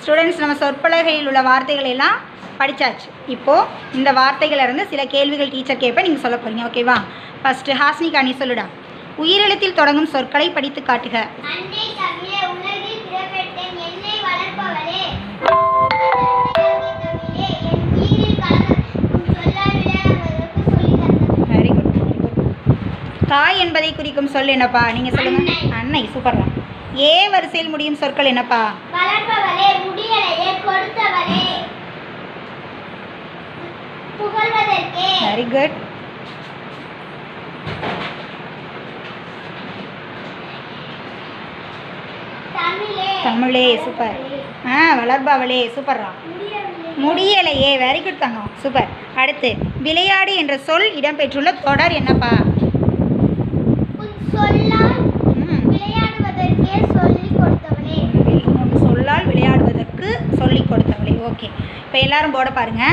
Students நம்ம சொற்பலகையில் உள்ள வார்த்தைகள் எல்லாம் படித்தாச்சு இப்போது இந்த வார்த்தைகள் இருந்து சில கேள்விகள் டீச்சர் கேட்பேன் நீங்கள் சொல்ல போகிறீங்க ஓகேவா ஃபஸ்ட்டு ஹாஸ்னிகா நீ சொல்லுடா. உயிரெழுத்தில் தொடங்கும் சொற்களை படித்து காட்டுக. தாய் என்பதை குறிக்கும் சொல் என்னப்பா? நீங்கள் சொல்லுங்கள் அன்னை. சூப்பர்ரா ஏ வரிசையில் முடியும் சொற்கள் என்னப்பா? வளர்ப்பவளே முடியலையே கொடுத்தவளே புகழ்வதற்கே. வெரி குட் தமிழே. சூப்பர். ஆ வளர்பவளே சூப்பர்ரா. முடியலையே வெரி குட் தங்கம். சூப்பர். அடுத்து விளையாடு என்ற சொல் இடம்பெற்றுள்ள தொடர் என்னப்பா உன் சொல்லால் ம் விளையாடுவதற்கே சொல்லிக் கொடுத்தவளே உன் சொல்லால் விளையாடுவதற்கு சொல்லிக் கொடுத்தவளே ஓகே. இப்போ எல்லாரும் போட பாருங்க.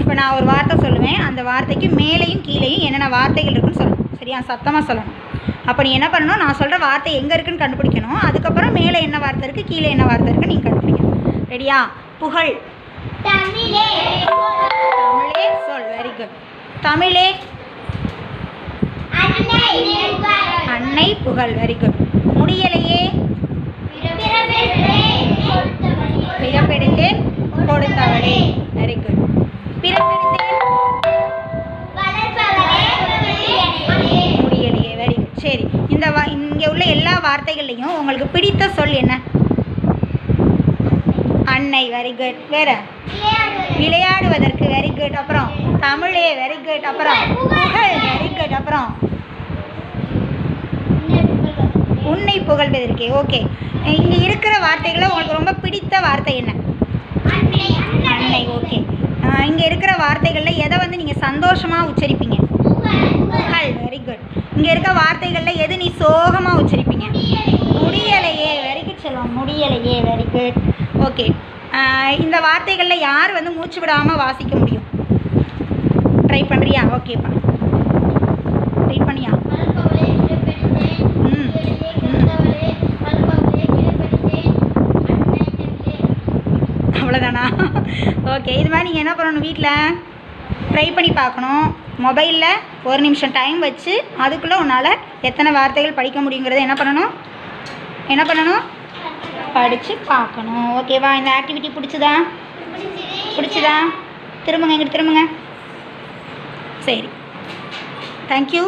இப்போ நான் ஒரு வார்த்தை சொல்லுவேன். அந்த வார்த்தைக்கு மேலேயும் கீழேயும் என்னென்ன வார்த்தைகள் இருக்குன்னு சொல்லணும் சரியா? சத்தமாக சொல்லணும். அப்போ நீ என்ன பண்ணணும்? நான் சொல்கிற வார்த்தை எங்கே இருக்குன்னு கண்டுபிடிக்கணும். அதுக்கப்புறம் மேலே என்ன வார்த்தை இருக்குது கீழே என்ன வார்த்தை இருக்குன்னு நீங்கள் கண்டுபிடிக்கணும். ரெடியா? புகழ். தமிழே. தமிழே சொல். வெரி குட் தமிழே. அன்னை. புகழ். வெரி குட் முடியலையே. உள்ள எல்லா வார்த்தைகள்லையும் உங்களுக்கு பிடித்த சொல் என்ன? அன்னை வெரி குட் வேற? விளையாடுவதற்கு வெரி குட் அப்புறம் தமிழே வெரி குட் அப்புறம் புகழ். வெரி குட் அப்புறம் உன்னை புகழ்வதற்கே. ஓகே இங்கே இருக்கிற வார்த்தைகளில் உங்களுக்கு ரொம்ப பிடித்த வார்த்தை என்ன? அன்னை ஓகே இங்கே இருக்கிற வார்த்தைகளில் எதை வந்து நீங்கள் சந்தோஷமாக உச்சரிப்பீங்க? இங்கே இருக்க வார்த்தைகளில் எது நீ சோகமாக உச்சரிப்பீங்க? முடியலையே வெரி குட் செல்வம். முடியலையே வெரி குட் ஓகே இந்த வார்த்தைகளில் யார் வந்து மூச்சு விடாமல் வாசிக்க முடியும்? ட்ரை பண்ணுறியா ஓகேப்பா ட்ரை பண்ணியா? ம். அவ்வளோதானா ஓகே இது மாதிரி நீங்கள் என்ன பண்ணணும் வீட்டில் ட்ரை பண்ணி பார்க்கணும். மொபைலில் ஒரு நிமிஷம் டைம் வச்சு அதுக்குள்ளே உன்னால் எத்தனை வார்த்தைகள் படிக்க முடியுங்கிறத என்ன பண்ணணும்? என்ன பண்ணணும்? படித்து பார்க்கணும். ஓகேவா இந்த ஆக்டிவிட்டி பிடிச்சதா? பிடிச்சதா? திரும்புங்க எங்கிட்ட திரும்புங்க. சரி. தேங்க்யூ